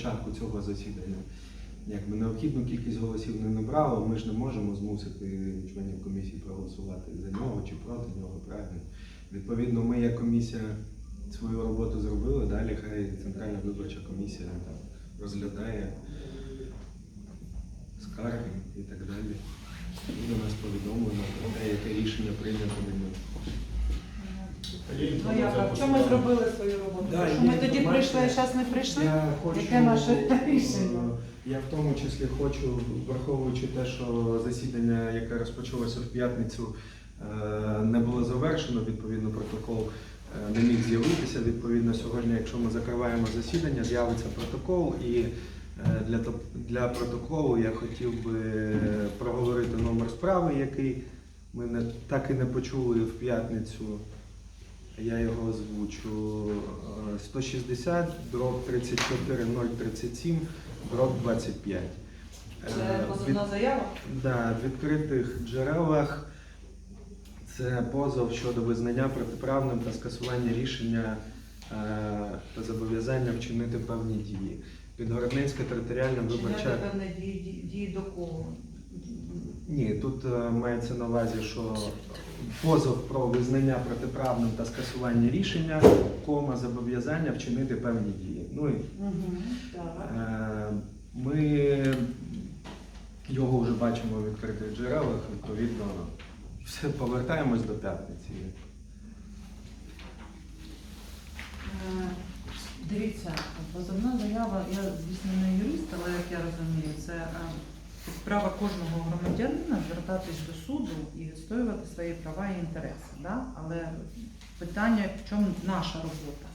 початку цього засідання. Якби необхідну кількість голосів не набрало, ми ж не можемо змусити членів комісії проголосувати за нього чи проти нього, правильно? Відповідно, ми як комісія свою роботу зробили, далі хай Центральна виборча комісія там розглядає скарги і так далі. Буде нас повідомлено про те, яке рішення прийнято ними. Ну як, а в чому ми зробили свою роботу? Да, Що є ми тоді інформація. прийшли, а зараз не прийшли? Я хочу, Яке наше е, рішення? Я в тому числі хочу, враховуючи те, що засідання, яке розпочалося в п'ятницю, е, не було завершено, відповідно, протокол е, не міг з'явитися. Відповідно, сьогодні, якщо ми закриваємо засідання, з'явиться протокол і е, для, топ- для протоколу я хотів би проговорити номер справи, який ми не, так і не почули в п'ятницю. Я його озвучу. Е, 160, дроб 34 037, дроб 25. Це Е, позовна заява? Да, в відкритих джерелах це позов щодо визнання протиправним та скасування рішення е, та зобов'язання вчинити певні дії. Підгородницька територіальна виборча. Вчиняти певні дії, дії- дії до кого? Ні, тут е, мається на увазі, що позов про визнання протиправним та скасування рішення, кома зобов'язання вчинити певні дії. Ну і Угу, так. Ми його вже бачимо в відкритих джерелах, відповідно, все повертаємось до п'ятниці. Е, Дивіться, позовна заява, я, звісно, не юрист, але як я розумію, це е, справа кожного громадянина звертатись до суду і відстоювати свої права і інтереси. Да? Але питання, в чому наша робота?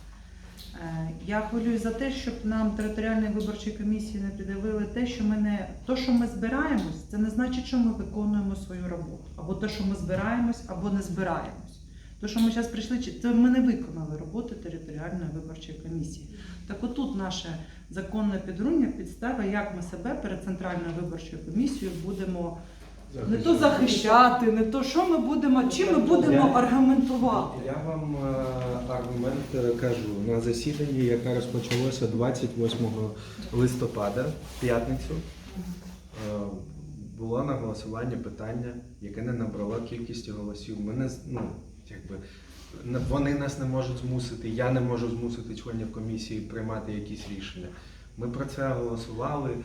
Е, Я хвилююсь за те, щоб нам територіальної виборчої комісії не пред'явили те, що ми не то, що ми збираємось, це не значить, що ми виконуємо свою роботу. Або те, що ми збираємось, або не збираємось. То, що ми зараз прийшли, це ми не виконали роботи територіальної виборчої комісії. Так отут наше законне підруння, підстава, як ми себе перед центральною виборчою комісією будемо не то захищати, не то що ми будемо, чим ми будемо аргументувати. Я вам е, аргумент е, кажу на засіданні, яке розпочалося 28 листопада, п'ятницю. е, Було на голосування питання, яке не набрало кількості голосів. Ми не ну, якби, вони нас не можуть змусити, я не можу змусити членів комісії приймати якісь рішення. Ми про це голосували,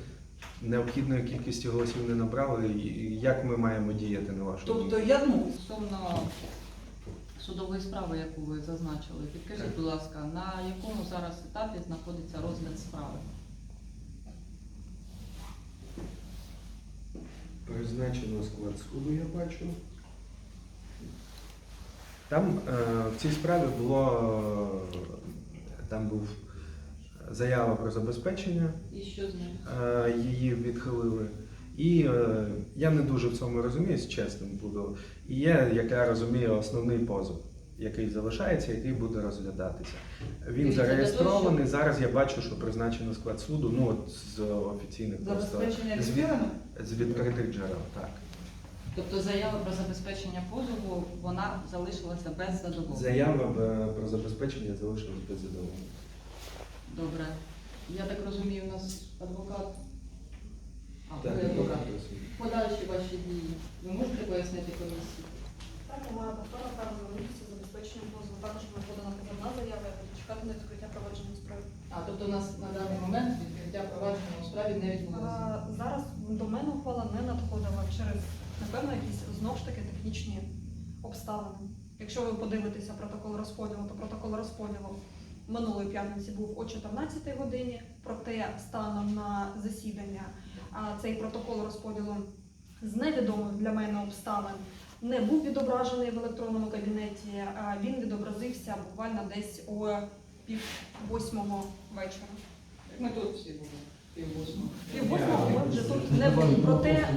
необхідної кількості голосів не набрали. І Як ми маємо діяти на вашу думку? Тобто я ну Стосовно судової справи, яку ви зазначили, підкажіть, будь ласка, на якому зараз етапі знаходиться розгляд справи? Призначено склад суду, я бачу. Там е, в цій справі було там був заява про забезпечення, І що з ним? е, її відхилили. І е, я не дуже в цьому розуміюсь, чесним буду. І є, як я розумію, основний позов, який залишається, який буде розглядатися. Він зареєстрований. Зараз я бачу, що призначено склад суду. Ну от з офіційних просто з з відкритих джерел, так. Тобто заява про забезпечення позову, вона залишилася без задоволення. Заява е, про забезпечення залишилась без задоволення. Добре. Я так розумію, у нас адвокат. А, Так, ви адвокат. просимо. Подальші ваші дії. Ви можете пояснити комісії? Так, я маю повторно право звернутися з забезпеченням позову. Також була подана позовна заява, я буду чекати на відкриття провадження справи. А, тобто у нас на даний момент відкриття провадження у справі не відбулося. А, Зараз до мене ухвала не надходила через, напевно, якісь знову ж таки технічні обставини. Якщо ви подивитеся протокол розподілу, то протокол розподілу минулої п'ятниці був о 14 годині, проте станом на засідання цей протокол розподілу з невідомих для мене обставин не був відображений в електронному кабінеті, він відобразився буквально десь о пів восьмого вечора. Ми тут всі були. Пів восьмого. Пів восьмого ми вже тут не були. Проте,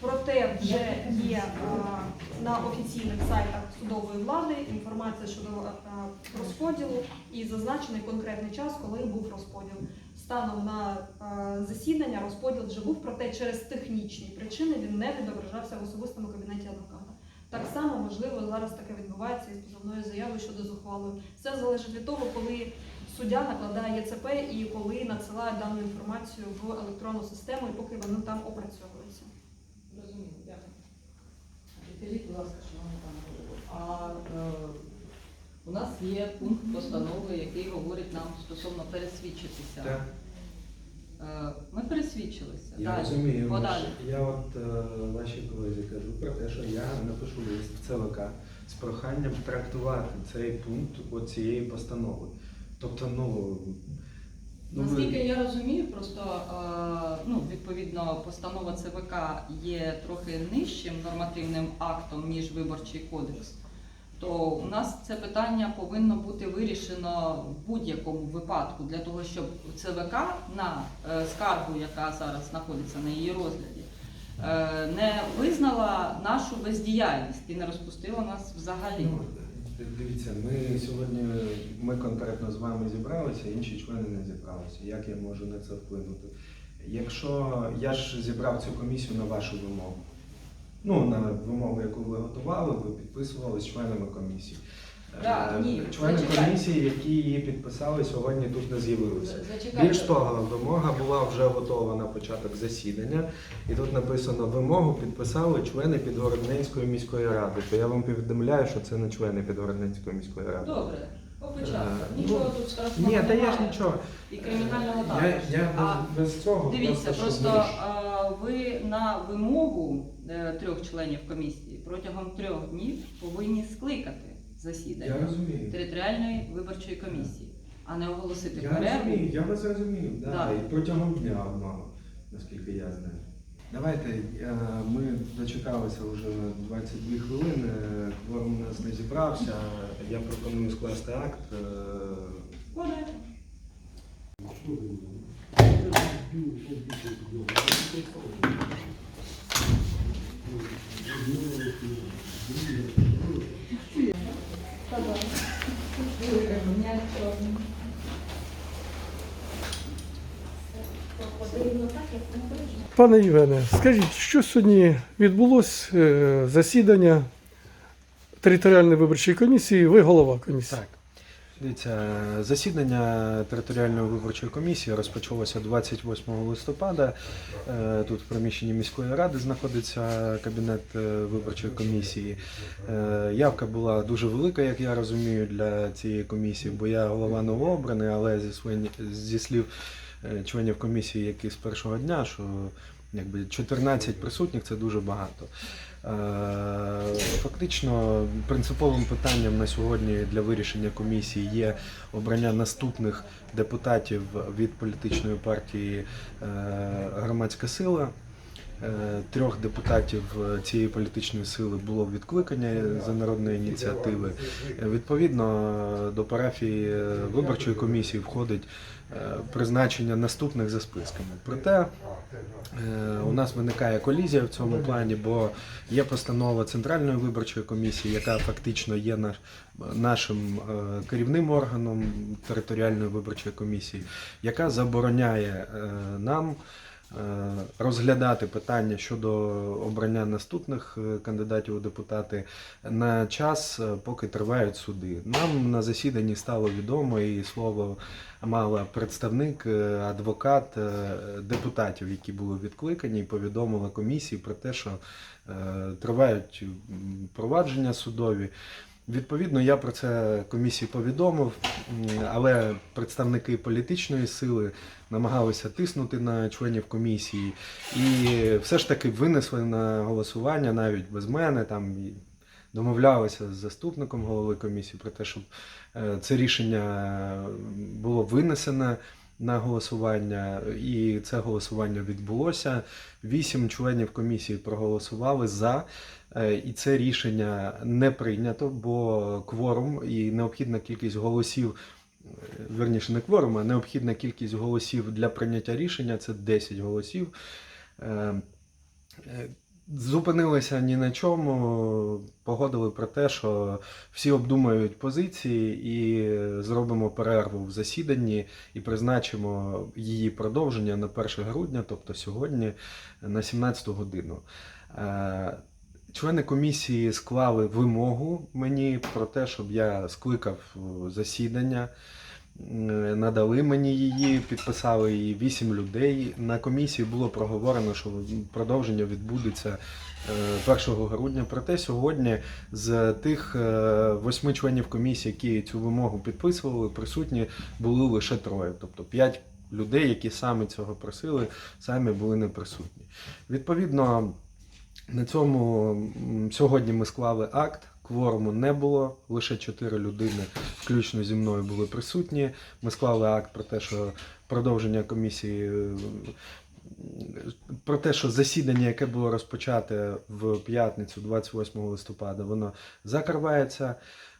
проте вже є а, на офіційних сайтах судової влади інформація щодо а, розподілу і зазначений конкретний час, коли був розподіл. Станом на а, засідання розподіл вже був, проте через технічні причини він не відображався в особистому кабінеті адвоката. Так само, можливо, зараз таке відбувається із позовною заявою щодо зухвалою. Все залежить від того, коли суддя накладає ЄЦП і коли надсилає дану інформацію в електронну систему, і поки вони там опрацьовуються. Підкажіть, будь ласка, шановний пане голово, а е, у нас є пункт постанови, який говорить нам стосовно пересвідчитися. Так, Е, Ми пересвідчилися. я Далі. розумію. Подалі. Я от е, вашій колезі кажу про те, що я напишу лист в ЦВК з проханням трактувати цей пункт цієї постанови. Тобто, ну. Ну, Наскільки я розумію, просто е, ну, відповідно постанова ЦВК є трохи нижчим нормативним актом, ніж виборчий кодекс, то у нас це питання повинно бути вирішено в будь-якому випадку для того, щоб ЦВК на е, скаргу, яка зараз знаходиться на її розгляді, е, не визнала нашу бездіяльність і не розпустила нас взагалі. Дивіться, ми сьогодні ми конкретно з вами зібралися, інші члени не зібралися. Як я можу на це вплинути? Якщо я ж зібрав цю комісію на вашу вимогу, ну на вимогу, яку ви готували, ви підписували з членами комісії. Так, Е, ні, Члени зачекайте. комісії, які її підписали, сьогодні тут не з'явилися. Зачекайте. Більш того, вимога була вже готова на початок засідання, і тут написано вимогу підписали члени Підгородненської міської ради. То я вам повідомляю, що це не члени Підгородненської міської ради. Добре, по початку. Е, Нічого ну, тут страшного Ні, та я ж нічого. І кримінального також. Я, я А, без, цього Дивіться, просто, а, ви на вимогу е, трьох членів комісії протягом трьох днів повинні скликати Я засідання розумію. територіальної виборчої комісії, а не оголосити Я перерву. розумію, я вас розумію. Да, Да. І протягом дня одного, наскільки я знаю. Давайте, е, ми дочекалися вже на 22 хвилини, кворум у нас не зібрався. Я пропоную скласти акт. е, Буде. Пане Євгене, скажіть, що сьогодні відбулось е, засідання територіальної виборчої комісії, ви голова комісії. Так. Дивіться, засідання територіальної виборчої комісії розпочалося 28 листопада. Е, Тут в приміщенні міської ради знаходиться кабінет е, виборчої комісії. Явка була дуже велика, як я розумію, для цієї комісії, бо я голова новообраний, але зі, слів членів комісії, які з першого дня, що якби 14 присутніх це дуже багато. Е, Фактично, принциповим питанням на сьогодні для вирішення комісії є обрання наступних депутатів від політичної партії е, Громадська сила. Е, Трьох депутатів е, цієї політичної сили було відкликання за народної ініціативи. Е, Відповідно до парафії е, виборчої комісії входить е, призначення наступних за списками. Проте Е, У нас виникає колізія в цьому плані, бо є постанова Центральної виборчої комісії, яка фактично є наш, нашим е, керівним органом територіальної виборчої комісії, яка забороняє е, нам е, розглядати питання щодо обрання наступних е, кандидатів у депутати на час, е, поки тривають суди. Нам на засіданні стало відомо і слово мала представник, е, адвокат е, депутатів, які були відкликані, і повідомила комісії про те, що е, тривають провадження судові. Відповідно, я про це комісії повідомив, але представники політичної сили намагалися тиснути на членів комісії і все ж таки винесли на голосування навіть без мене. Там домовлялися з заступником голови комісії про те, щоб е, це рішення було винесено на голосування, і це голосування відбулося. Вісім членів комісії проголосували за. Е, І це рішення не прийнято, бо кворум і необхідна кількість голосів, е, верніше не кворум, а необхідна кількість голосів для прийняття рішення це 10 голосів. Зупинилися ні на чому, погодили про те, що всі обдумають позиції і зробимо перерву в засіданні і призначимо її продовження на 1 грудня, тобто сьогодні, на 17 годину. Е, Члени комісії склали вимогу мені про те, щоб я скликав е, засідання. М, Надали мені її, підписали її вісім людей. На комісії було проговорено, що продовження відбудеться е, 1 грудня. Проте сьогодні з тих е, восьми членів комісії, які цю вимогу підписували, присутні були лише троє, тобто п'ять людей, які саме цього просили, самі були не присутні. Відповідно, на цьому сьогодні ми склали акт. Кворуму не було, лише чотири людини, включно зі мною, були присутні. Ми склали акт про те, що продовження комісії, е, про те, що засідання, яке було розпочате в п'ятницю, 28 листопада, воно закривається.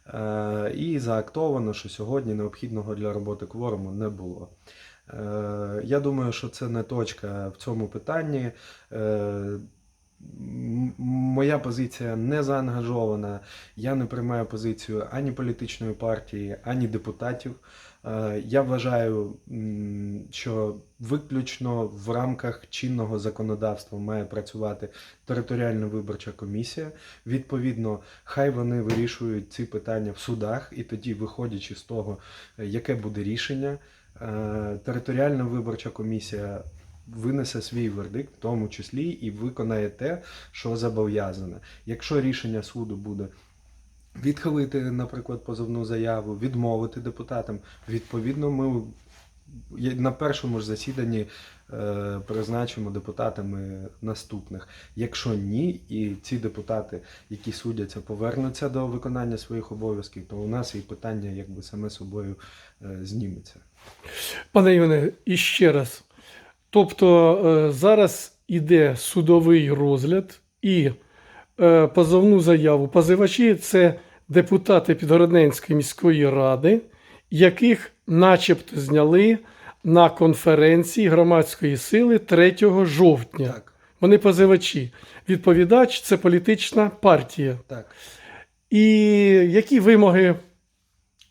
Е, І заактовано, що сьогодні необхідного для роботи кворуму не було. Е, Я думаю, що це не точка в цьому питанні. Моя позиція не заангажована. Я не приймаю позицію ані політичної партії, ані депутатів. Е, Я вважаю, що виключно в рамках чинного законодавства має працювати територіальна виборча комісія. Відповідно, хай вони вирішують ці питання в судах, і тоді, виходячи з того, е, яке буде рішення, е, територіальна виборча комісія винесе свій вердикт, в тому числі і виконає те, що зобов'язане. Якщо рішення суду буде відхилити, наприклад, позовну заяву, відмовити депутатам, відповідно, ми на першому ж засіданні е, призначимо депутатами наступних. Якщо ні, і ці депутати, які судяться, повернуться до виконання своїх обов'язків, то у нас і питання якби саме собою е, зніметься. Пане Іване, іще раз. Тобто е, зараз іде судовий розгляд і е, позовну заяву. Позивачі це депутати Підгородненської міської ради, яких начебто зняли на конференції громадської сили 3 жовтня. Так, Вони позивачі. Відповідач це політична партія. так. І які вимоги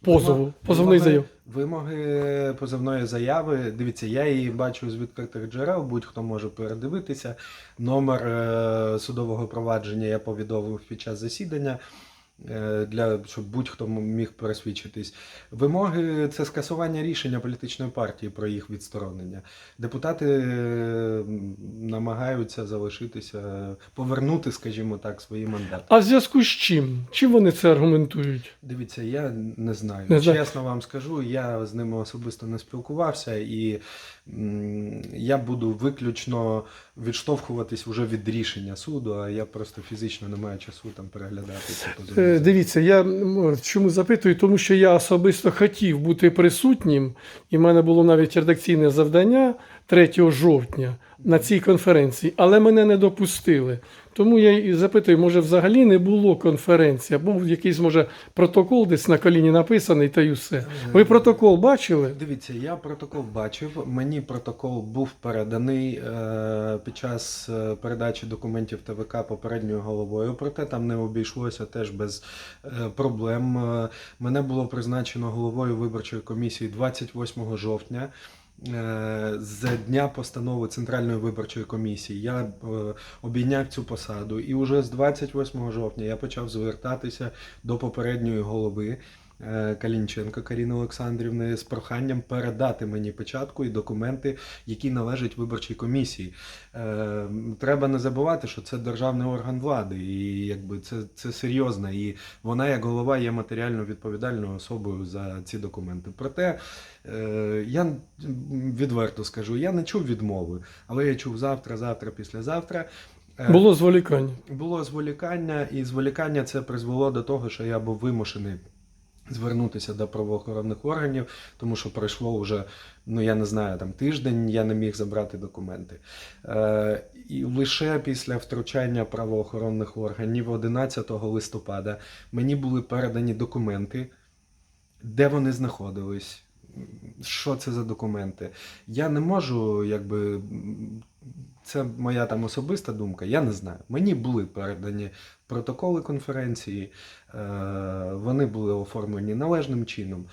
позову, Вимоги- позовної заяви? Вимоги позовної заяви. Дивіться, я її бачу з відкритих джерел, будь-хто може передивитися. Номер е, судового провадження я повідомив під час засідання. е, Для щоб будь-хто міг пересвідчитись. Вимоги це скасування рішення політичної партії про їх відсторонення. Депутати е, намагаються залишитися, повернути, скажімо так, свої мандати. А в зв'язку з чим? Чим вони це аргументують? Дивіться, я не знаю. Не знаю. Чесно вам скажу, я з ними особисто не спілкувався, і я буду виключно відштовхуватись вже від рішення суду, а я просто фізично не маю часу там переглядати позиції. Е, Дивіться, я чому запитую, тому що я особисто хотів бути присутнім, і в мене було навіть редакційне завдання 3 жовтня на цій конференції, але мене не допустили. Тому я і запитую, може взагалі не було конференції, був якийсь, може, протокол десь на коліні написаний, та й усе. Ви протокол бачили? Дивіться, я протокол бачив. Мені протокол був переданий е, під час е, передачі документів ТВК попередньою головою. Проте там не обійшлося теж без е, проблем. Е, Мене було призначено головою виборчої комісії 28 жовтня. Е, З дня постанови Центральної виборчої комісії. Я е, обійняв цю посаду, і вже з 28 жовтня я почав звертатися до попередньої голови е, Калінченко Каріни Олександрівни з проханням передати мені печатку і документи, які належать виборчій комісії. Е, Треба не забувати, що це державний орган влади, і якби це, це серйозно. І вона, як голова, є матеріально відповідальною особою за ці документи. Проте е, я відверто скажу, я не чув відмови, але я чув завтра, завтра, післязавтра. Було зволікання. було зволікання, і зволікання це призвело до того, що я був вимушений звернутися до правоохоронних органів, тому що пройшло вже, ну я не знаю, там тиждень, я не міг забрати документи. Е, і лише після втручання правоохоронних органів 11 листопада мені були передані документи, де вони знаходились. Що це за документи? Я не можу, якби це моя там особиста думка, я не знаю. Мені були передані протоколи конференції, е, вони були оформлені належним чином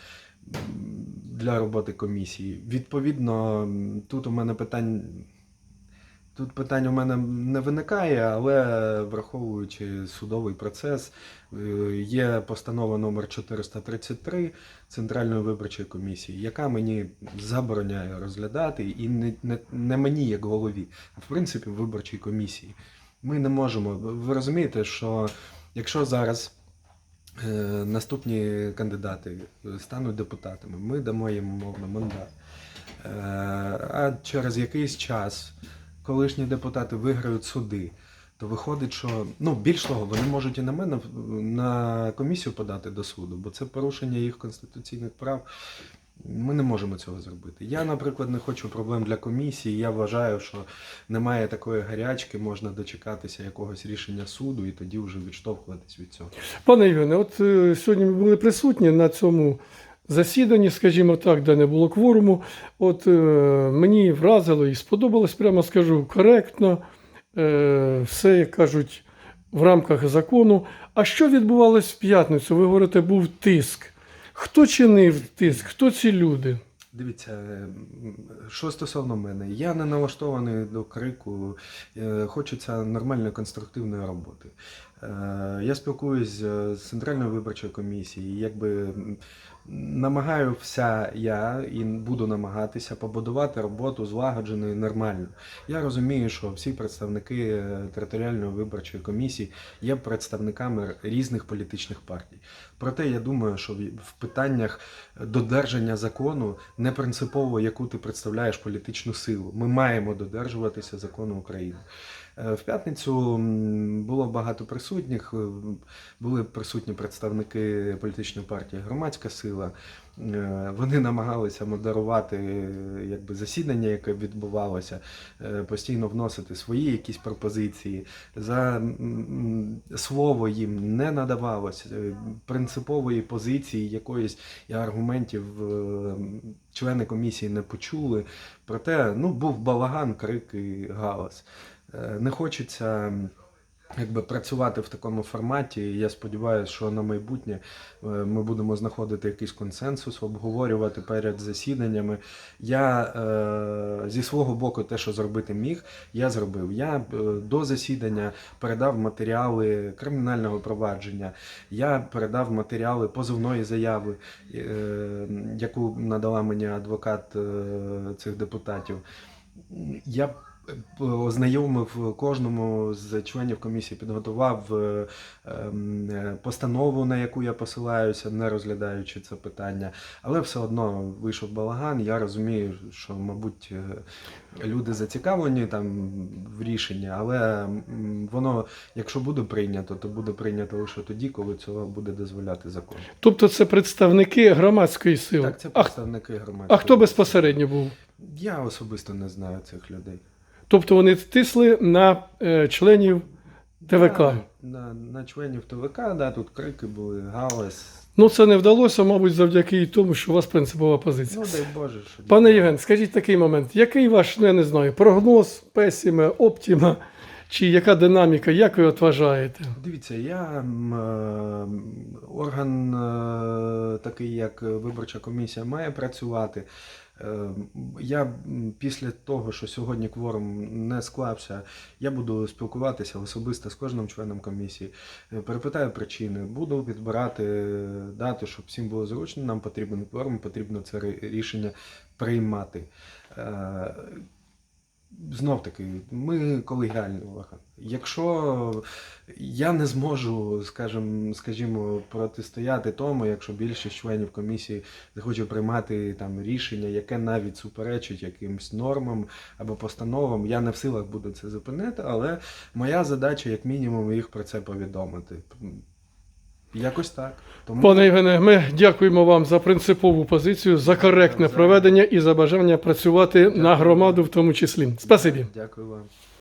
для роботи комісії. Відповідно, тут у мене питань. Тут питань у мене не виникає, але враховуючи судовий процес, е, є постанова номер 433 Центральної виборчої комісії, яка мені забороняє розглядати, і не, не, не мені як голові, а в принципі виборчій комісії. Ми не можемо. Ви розумієте, що якщо зараз е, наступні кандидати е, стануть депутатами, ми дамо їм мовно мандат. Е, а через якийсь час колишні депутати виграють суди, то виходить, що ну більш того, вони можуть і на мене на комісію подати до суду, бо це порушення їх конституційних прав. Ми не можемо цього зробити. Я, наприклад, не хочу проблем для комісії. Я вважаю, що немає такої гарячки, можна дочекатися якогось рішення суду і тоді вже відштовхуватись від цього. Пане Євгене, от е, сьогодні ми були присутні на цьому засіданні, скажімо так, де не було кворуму. От е, мені вразило і сподобалось, прямо скажу, коректно, е, все, як кажуть, в рамках закону. А що відбувалось в п'ятницю? Ви говорите, був тиск. Хто чинив тиск? Хто ці люди? Дивіться, е, що стосовно мене, я не налаштований до крику, е, хочеться нормальної конструктивної роботи. Е, Я спілкуюсь з Центральною виборчою комісією, якби намагаюся я і буду намагатися побудувати роботу злагоджено і нормально. Я розумію, що всі представники е, територіальної виборчої комісії є представниками різних політичних партій. Проте я думаю, що в питаннях додержання закону не принципово, яку ти представляєш політичну силу. Ми маємо додержуватися закону України. Е, В п'ятницю було багато присутніх. е, Були присутні представники політичної партії Громадська сила. Е, Вони намагалися модерувати якби, засідання, яке відбувалося, постійно вносити свої якісь пропозиції. За слово їм не надавалось принципової позиції якоїсь і аргументів члени комісії не почули. Проте ну, був балаган, крик і галас. Е, Не хочеться якби, працювати в такому форматі. Я сподіваюся, що на майбутнє е, ми будемо знаходити якийсь консенсус, обговорювати перед засіданнями. Я е, зі свого боку, те, що зробити міг, я зробив. Я до засідання передав матеріали кримінального провадження, я передав матеріали позовної заяви, яку надала мені адвокат цих депутатів. Я ознайомив кожному з членів комісії, підготував е, ем, е, постанову, на яку я посилаюся, не розглядаючи це питання. Але все одно вийшов балаган. Я розумію, що, мабуть, е, люди зацікавлені там в рішенні, але воно, якщо буде прийнято, то буде прийнято лише тоді, коли цього буде дозволяти закон. Тобто це представники громадської сили. Так, це представники громадської. а хто безпосередньо був? Я особисто не знаю цих людей. Тобто вони тисли на е, членів ТВК. Да, на, на членів ТВК, да, тут крики були, галас. Ну, це не вдалося, мабуть, завдяки і тому, що у вас принципова позиція. Ну, дай Боже, що Пане Євген, скажіть такий момент. Який ваш, ну я не знаю, прогноз, песіме, оптіма, чи яка динаміка, як ви от вважаєте? Дивіться, я м, е, орган е, такий, як виборча комісія, має працювати. Е, Я після того, що сьогодні кворум не склався, я буду спілкуватися особисто з кожним членом комісії. Е, Перепитаю причини, буду відбирати дати, щоб всім було зручно. Нам потрібен кворум, потрібно це рішення приймати. Знов таки, ми колегіальний орган. Якщо я не зможу, скажімо, скажімо, протистояти тому, якщо більшість членів комісії захоче приймати там рішення, яке навіть суперечить якимсь нормам або постановам, я не в силах буду це зупинити, але моя задача, як мінімум, їх про це повідомити. Якось так. Тому Пане Євгене, ми дякуємо вам за принципову позицію, за коректне проведення і за бажання працювати на громаду в тому числі. Спасибі. дякую вам.